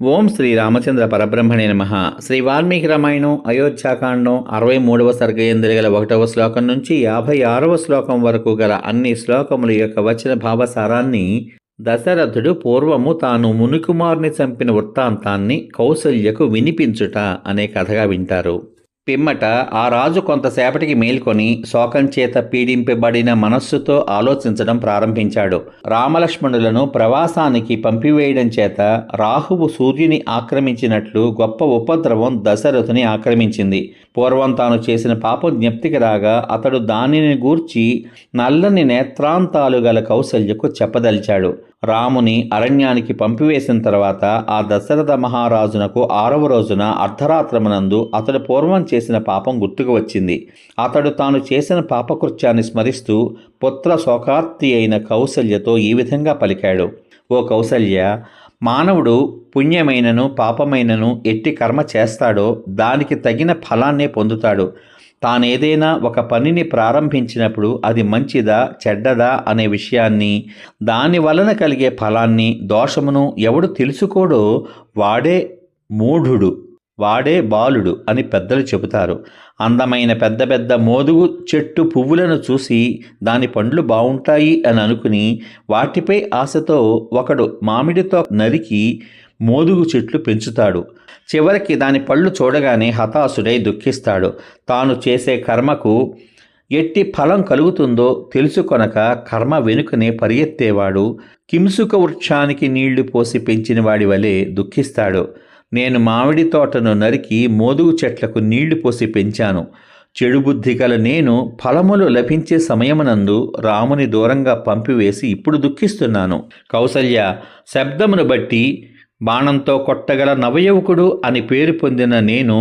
ఓం శ్రీ రామచంద్ర పరబ్రహ్మణే నమ. శ్రీ వాల్మీకి రామాయణం అయోధ్యాకాండం అరవై మూడవ సర్గయందులు గల ఒకటవ శ్లోకం నుంచి యాభై ఆరవ శ్లోకం వరకు గల అన్ని శ్లోకముల యొక్క వచన భావసారాన్ని దశరథుడు పూర్వము తాను మునికుమారుని చంపిన వృత్తాంతాన్ని కౌసల్యకు వినిపించుట అనే కథగా వింటారు. పిమ్మట ఆ రాజు కొంతసేపటికి మేల్కొని శోకం చేత పీడింపబడిన మనస్సుతో ఆలోచించడం ప్రారంభించాడు. రామలక్ష్మణులను ప్రవాసానికి పంపివేయడం చేత రాహువు సూర్యుని ఆక్రమించినట్లు గొప్ప ఉపద్రవం దశరథుని ఆక్రమించింది. పూర్వం తాను చేసిన పాపం జ్ఞప్తికి రాగా అతడు దానిని గూర్చి నల్లని నేత్రాంతాలు గల కౌశల్యకు చెప్పదలిచాడు. రాముని అరణ్యానికి పంపివేసిన తర్వాత ఆ దశరథ మహారాజునకు ఆరవ రోజున అర్ధరాత్రమునందు అతడు పూర్వం చేసిన పాపం గుర్తుకు వచ్చింది. అతడు తాను చేసిన పాపకృత్యాన్ని స్మరిస్తూ పుత్ర శోకార్తి అయిన కౌసల్యతో ఈ విధంగా పలికాడు. ఓ కౌసల్య మానవుడు పుణ్యమైనను పాపమైనను ఎట్టి కర్మ చేస్తాడో దానికి తగిన ఫలాన్నే పొందుతాడు. తానేదైనా ఒక పనిని ప్రారంభించినప్పుడు అది మంచిదా చెడ్డదా అనే విషయాన్ని దాని వలన కలిగే ఫలాన్ని దోషమును ఎవడు తెలుసుకోడో వాడే మూఢుడు. వాడే బాలుడు అని పెద్దలు చెబుతారు. అందమైన పెద్ద పెద్ద మోదుగు చెట్టు పువ్వులను చూసి దాని పండ్లు బాగుంటాయి అని అనుకుని వాటిపై ఆశతో ఒకడు మామిడితో నరికి మోదుగు చెట్లు పెంచుతాడు. చివరికి దాని పళ్ళు చూడగానే హతాశుడై దుఃఖిస్తాడు. తాను చేసే కర్మకు ఎట్టి ఫలం కలుగుతుందో తెలుసుకొనక కర్మ వెనుకనే పరిగెత్తేవాడు. కింసుక వృక్షానికి నీళ్ళు పోసి పెంచిన వాడి వలె దుఃఖిస్తాడు. నేను మామిడి తోటను నరికి మోదుగు చెట్లకు నీళ్ళు పోసి పెంచాను. చెడు బుద్ధి గల నేను ఫలములు లభించే సమయమునందు రాముని దూరంగా పంపివేసి ఇప్పుడు దుఃఖిస్తున్నాను. కౌసల్య శబ్దమును బట్టి బాణంతో కొట్టగల నవయువకుడు అని పేరు పొందిన నేను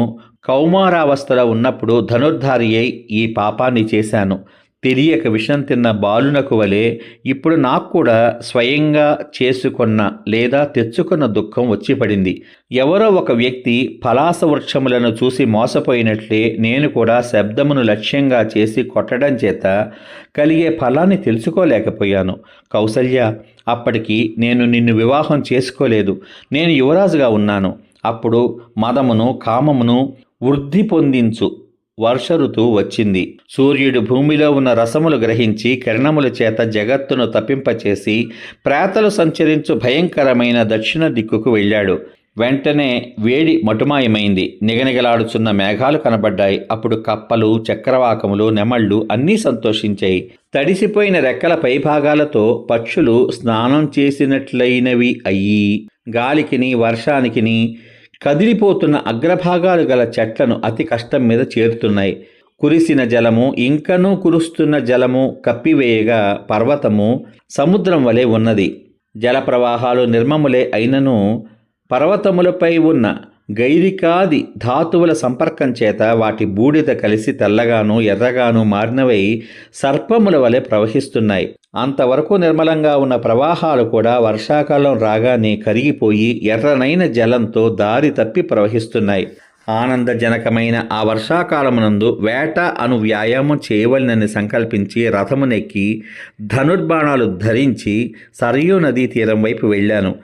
కౌమారావస్థలో ఉన్నప్పుడు ధనుర్ధారి అయి ఈ పాపాన్ని చేశాను. తెలియక విషం తిన్న బాలునకు వలె ఇప్పుడు నాకు కూడా స్వయంగా చేసుకున్న లేదా తెచ్చుకున్న దుఃఖం వచ్చి పడింది. ఎవరో ఒక వ్యక్తి పలాస వృక్షములను చూసి మోసపోయినట్లే నేను కూడా శబ్దమును లక్ష్యంగా చేసి కొట్టడం చేత కలిగే ఫలాన్ని తెలుసుకోలేకపోయాను. కౌసల్య అప్పటికి నేను నిన్ను వివాహం చేసుకోలేదు. నేను యువరాజుగా ఉన్నాను. అప్పుడు మదమును కామమును వృద్ధి పొందించు. వర్ష ఋతువు వచ్చింది. సూర్యుడు భూమిలో ఉన్న రసములు గ్రహించి కిరణముల చేత జగత్తును తప్పింపచేసి ప్రాతలు సంచరించు భయంకరమైన దక్షిణ దిక్కుకు వెళ్ళాడు. వెంటనే వేడి మటుమాయమైంది. నిగనిగలాడుచున్న మేఘాలు కనబడ్డాయి. అప్పుడు కప్పలు చక్రవాకములు నెమళ్ళు అన్నీ సంతోషించాయి. తడిసిపోయిన రెక్కల పైభాగాలతో పక్షులు స్నానం చేసినట్లయినవి అయ్యి గాలికిని వర్షానికిని కదిలిపోతున్న అగ్రభాగాలు గల చెట్లను అతి కష్టం మీద చేరుతున్నాయి. కురిసిన జలము ఇంకనూ కురుస్తున్న జలము కప్పివేయగా పర్వతము సముద్రం వలె ఉన్నది. జల ప్రవాహాలు నిర్మములే అయినను పర్వతములపై ఉన్న గైరికాది ధాతువుల సంపర్కం చేత వాటి బూడిద కలిసి తెల్లగాను ఎర్రగాను మారినవై సర్పముల వలె ప్రవహిస్తున్నాయి. అంతవరకు నిర్మలంగా ఉన్న ప్రవాహాలు కూడా వర్షాకాలం రాగానే కరిగిపోయి ఎర్రనైన జలంతో దారి తప్పి ప్రవహిస్తున్నాయి. ఆనందజనకమైన ఆ వర్షాకాలమునందు వేట అను వ్యాయామం చేయవలనని సంకల్పించి రథమునెక్కి ధనుర్బాణాలు ధరించి సరయూ నదీ తీరం వైపు వెళ్ళాను.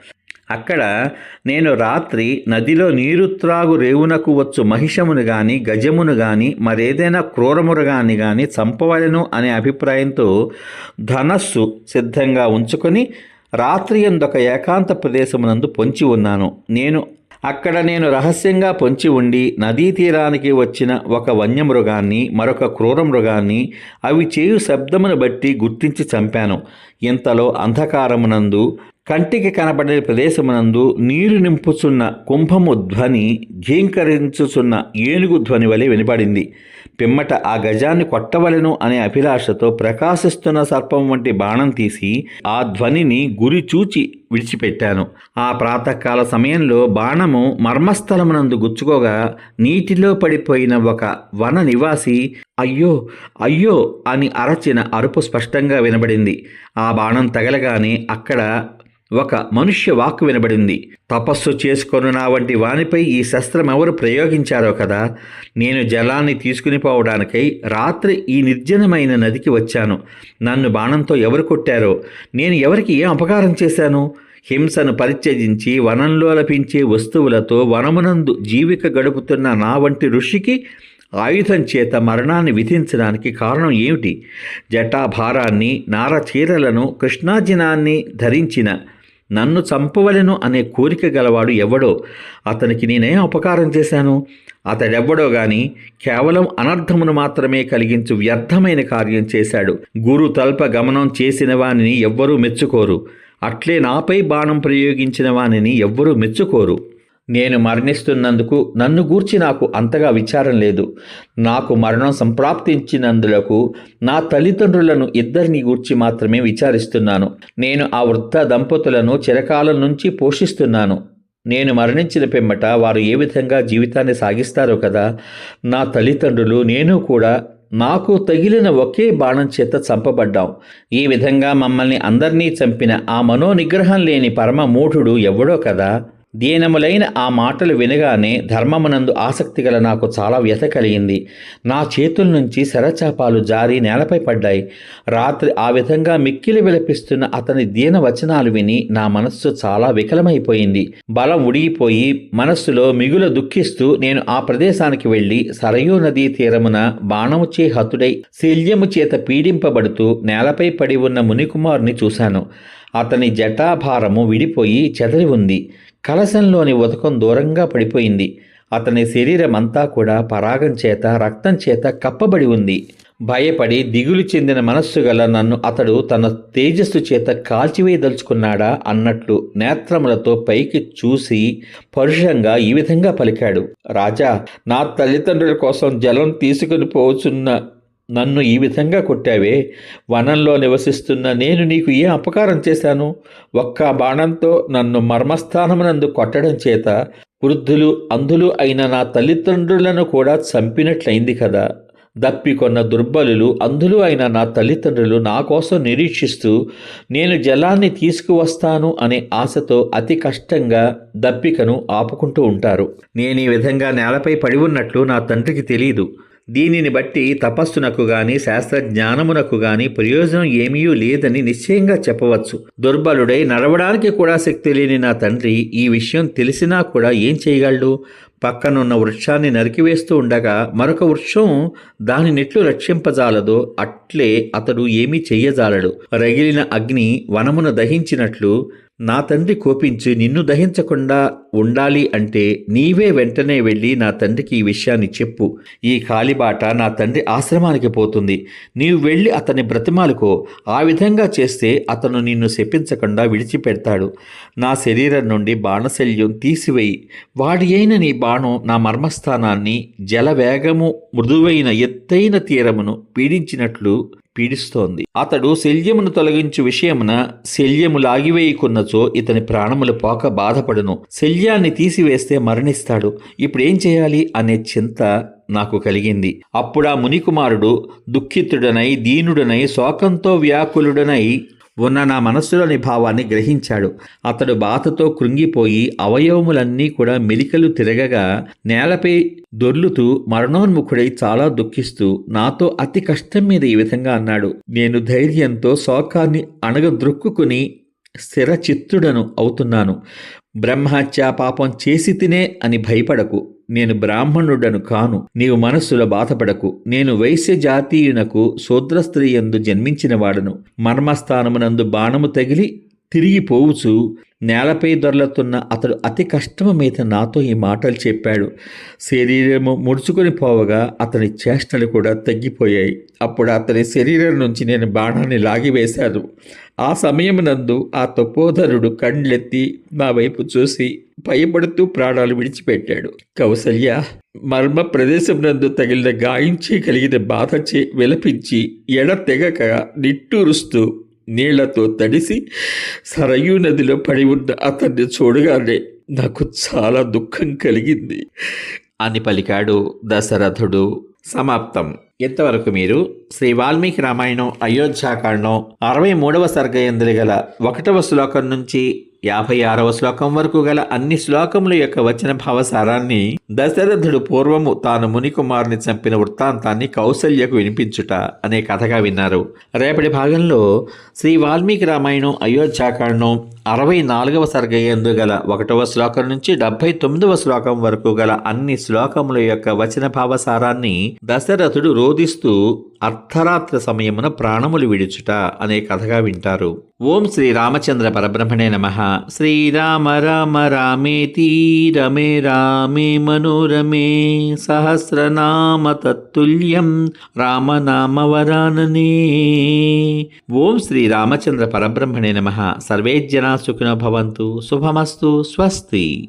అక్కడ నేను రాత్రి నదిలో నీరు త్రాగు రేవునకు వచ్చు మహిషమును గాని గజమును గాని మరేదైనా క్రూరమురగాన్ని గాని చంపవలను అనే అభిప్రాయంతో ధనస్సు సిద్ధంగా ఉంచుకొని రాత్రి ఎందొక ఏకాంత ప్రదేశమునందు పొంచి ఉన్నాను. నేను అక్కడ నేను రహస్యంగా పొంచి ఉండి నదీ తీరానికి వచ్చిన ఒక వన్యమృగాన్ని మరొక క్రూర మృగాన్ని అవి చేయు శబ్దమును బట్టి గుర్తించి చంపాను. ఇంతలో అంధకారమునందు కంటికి కనబడే ప్రదేశమునందు నీరు నింపుచున్న కుంభము ధ్వని ఘీంకరించుచున్న ఏనుగు ధ్వని వలె వినపడింది పిమ్మట ఆ గజాన్ని కొట్టవలెను అనే అభిలాషతో ప్రకాశిస్తున్న సర్పం వంటి బాణం తీసి ఆ ధ్వనిని గురి చూచి విడిచిపెట్టాను. ఆ ప్రాతకాల సమయంలో బాణము మర్మస్థలమునందు గుచ్చుకోగా నీటిలో పడిపోయిన ఒక వన నివాసి అయ్యో అయ్యో అని అరచిన అరుపు స్పష్టంగా వినబడింది. ఆ బాణం తగలగానే అక్కడ ఒక మనుష్య వాక్కు వినబడింది. తపస్సు చేసుకొని నా వంటి వానిపై ఈ శస్త్రం ఎవరు ప్రయోగించారో కదా? నేను జలాన్ని తీసుకుని పోవడానికై రాత్రి ఈ నిర్జనమైన నదికి వచ్చాను. నన్ను బాణంతో ఎవరు కొట్టారో? నేను ఎవరికి ఏం అపకారం చేశాను? హింసను పరిత్యజించి వనంలో లభించే వస్తువులతో వనమునందు జీవిక గడుపుతున్న నా వంటి ఋషికి ఆయుధం చేత మరణాన్ని విధించడానికి కారణం ఏమిటి? జటాభారాన్ని నార చీరలను కృష్ణాజినాన్ని ధరించిన నన్ను చంపవలెను అనే కోరిక గలవాడు ఎవడో అతనికి నేనే ఉపకారం చేశాను. అతడెవ్వడో గాని కేవలం అనర్థమును మాత్రమే కలిగించు వ్యర్థమైన కార్యం చేశాడు. గురు తల్ప గమనం చేసిన వానిని ఎవ్వరూ మెచ్చుకోరు. అట్లే నాపై బాణం ప్రయోగించిన వానిని ఎవ్వరూ మెచ్చుకోరు. నేను మరణిస్తున్నందుకు నన్ను గూర్చి నాకు అంతగా విచారం లేదు. నాకు మరణం సంప్రాప్తించినందులకు నా తల్లిదండ్రులను ఇద్దరిని గూర్చి మాత్రమే విచారిస్తున్నాను. నేను ఆ వృద్ధ దంపతులను చిరకాలం నుంచి పోషిస్తున్నాను. నేను మరణించిన పిమ్మట వారు ఏ విధంగా జీవితాన్ని సాగిస్తారో కదా నా తల్లిదండ్రులు నేను కూడా నాకు తగిలిన ఒకే బాణం చేత చంపబడ్డాం. ఈ విధంగా మమ్మల్ని అందరినీ చంపిన ఆ మనోనిగ్రహం లేని పరమ మూఢుడు ఎవడో కదా దీనములైన ఆ మాటలు వినగానే ధర్మమునందు ఆసక్తి గల నాకు చాలా వ్యత కలిగింది. నా చేతుల నుంచి శరచాపాలు జారి నేలపై పడ్డాయి. రాత్రి ఆ విధంగా మిక్కిలి విలపిస్తున్న అతని దీన వచనాలు విని నా మనస్సు చాలా వికలమైపోయింది. బలం ఉడిగిపోయి మనస్సులో మిగుల దుఃఖిస్తూ నేను ఆ ప్రదేశానికి వెళ్ళి సరయూ నదీ తీరమున బాణముచే హతుడై శల్యము చేత పీడింపబడుతూ నేలపై పడి ఉన్న మునికుమారుని చూశాను. అతని జటాభారము విడిపోయి చెదరి ఉంది. కలశంలోని ఉదకం దూరంగా పడిపోయింది. అతని శరీరం అంతా కూడా పరాగం చేత రక్తం చేత కప్పబడి ఉంది. భయపడి దిగులు చెందిన మనస్సు గల నన్ను అతడు తన తేజస్సు చేత కాల్చివేయదలుచుకున్నాడా అన్నట్లు నేత్రములతో పైకి చూసి పరుషంగా ఈ విధంగా పలికాడు. రాజా నా తల్లిదండ్రుల కోసం జలం తీసుకుని పోచున్న నన్ను ఈ విధంగా కొట్టావే? వనంలో నివసిస్తున్న నేను నీకు ఏ అపకారం చేశాను? ఒక్క బాణంతో నన్ను మర్మస్థానమునందు కొట్టడం చేత వృద్ధులు అంధులు అయిన నా తల్లిదండ్రులను కూడా చంపినట్లయింది కదా? దప్పికొన్న దుర్బలులు అంధులు అయిన నా తల్లిదండ్రులు నా కోసం నిరీక్షిస్తూ నేను జలాన్ని తీసుకువస్తాను అనే ఆశతో అతి కష్టంగా దప్పికను ఆపుకుంటూ ఉంటారు. నేను ఈ విధంగా నేలపై పడి ఉన్నట్లు నా తండ్రికి తెలియదు దీనిని బట్టి తపస్సునకు గాని శాస్త్రజ్ఞానమునకు గాని ప్రయోజనం ఏమీ లేదని నిశ్చయంగా చెప్పవచ్చు. దుర్బలుడై నడవడానికి కూడా శక్తి లేని నా తండ్రి ఈ విషయం తెలిసినా కూడా ఏం చేయగలడు? పక్కనున్న వృక్షాన్ని నరికివేస్తూ ఉండగా మరొక వృక్షం దాని నెట్లు రక్షింపజాలదో అట్లే అతడు ఏమీ చెయ్యజాలడు. రగిలిన అగ్ని వనమును దహించినట్లు నా తండ్రి కోపించి నిన్ను దహించకుండా ఉండాలి అంటే నీవే వెంటనే వెళ్ళి నా తండ్రికి ఈ విషయాన్ని చెప్పు. ఈ కాలిబాట నా తండ్రి ఆశ్రమానికి పోతుంది. నీవు వెళ్ళి అతన్ని బ్రతిమాలుకో. ఆ విధంగా చేస్తే అతను నిన్ను శపించకుండా విడిచిపెడతాడు. నా శరీరం నుండి బాణశల్యం తీసివేయి. వాడి అయిన నీ బాణం నా మర్మస్థానాన్ని జలవేగము మృదువైన ఎత్తైన తీరమును పీడించినట్లు పీడిస్తోంది. అతడు శల్యమును తొలగించు విషయమున శల్యము లాగివేయకున్నచో ఇతని ప్రాణములు పోక బాధపడును. శల్యాన్ని తీసివేస్తే మరణిస్తాడు. ఇప్పుడేం చేయాలి అనే చింత నాకు కలిగింది. అప్పుడా మునికుమారుడు దుఃఖితుడనై దీనుడనై శోకంతో వ్యాకులుడనై ఉన్న నా మనస్సులోని భావాన్ని గ్రహించాడు. అతడు బాధతో కృంగిపోయి అవయవములన్నీ కూడా మెలికలు తిరగగా నేలపై దొర్లుతూ మరణోన్ముఖుడై చాలా దుఃఖిస్తూ నాతో అతి కష్టం మీద ఈ విధంగా అన్నాడు. నేను ధైర్యంతో శోకాన్ని అణగద్రొక్కుని స్థిరచిత్తుడను అవుతున్నాను. బ్రహ్మహత్యా పాపం చేసి తినే అని భయపడకు. నేను బ్రాహ్మణుడను కాను నీవు మనస్సులో బాధపడకు. నేను వైశ్య జాతీయునకు శూద్ర స్త్రీ జన్మించిన వాడను. మర్మస్థానమునందు బాణము తగిలి తిరిగి పోవుచు నేలపై దొరలుతున్న అతడు అతి కష్టము మీద నాతో ఈ మాటలు చెప్పాడు. శరీరము ముడుచుకొని పోవగా అతని చేష్టలు కూడా తగ్గిపోయాయి. అప్పుడు అతని శరీరం నుంచి నేను బాణాన్ని లాగివేశాను. ఆ సమయమునందు ఆ తపోధరుడు కండ్లెత్తి నా వైపు చూసి భయపడుతూ ప్రాణాలు విడిచిపెట్టాడు. కౌసల్య మర్మ ప్రదేశం నందు తగిలిన గాయించి కలిగిన బాధచే విలపించి ఎడ తెగక నిట్టూరుస్తూ నీళ్ళతో తడిసి సరయూ నదిలో పడి ఉన్న అతన్ని చూడగానే నాకు చాలా దుఃఖం కలిగింది. అని పలికాడు దశరథుడు. సమాప్తం. ఇంతవరకు మీరు శ్రీ వాల్మీకి రామాయణం అయోధ్యాకాండం అరవై మూడవ సర్గయందులు గల ఒకటవ శ్లోకం నుంచి యాభై ఆరవ శ్లోకం వరకు గల అన్ని శ్లోకముల యొక్క వచన భావసారాన్ని దశరథుడు పూర్వము తాను మునికుమారుని చంపిన వృత్తాంతాన్ని కౌసల్యకు వినిపించుట అనే కథగా విన్నారు. రేపటి భాగంలో శ్రీ వాల్మీకి రామాయణం అయోధ్యాకాండం అరవై నాలుగవ సర్గయందు గల ఒకటవ శ్లోకం నుంచి డెబ్బై తొమ్మిదవ శ్లోకం వరకు గల అన్ని శ్లోకముల యొక్క వచన భావసారాన్ని దశరథుడు రోధిస్తూ అర్ధరాత్రి సమయమున ప్రాణములు విడుచుట అనే కథగా వింటారు. ఓం శ్రీ రామచంద్ర పరబ్రహ్మణే నమ. శ్రీరామ రామ రామేతి రమే రామే మనోరమే సహస్రనామ తత్తుల్యం రామనామవరాననే. ఓం శ్రీ రామచంద్ర పరబ్రహ్మణే నమ. సర్వే జనా సుఖినో భవంతు. శుభమస్తు. స్వస్తి.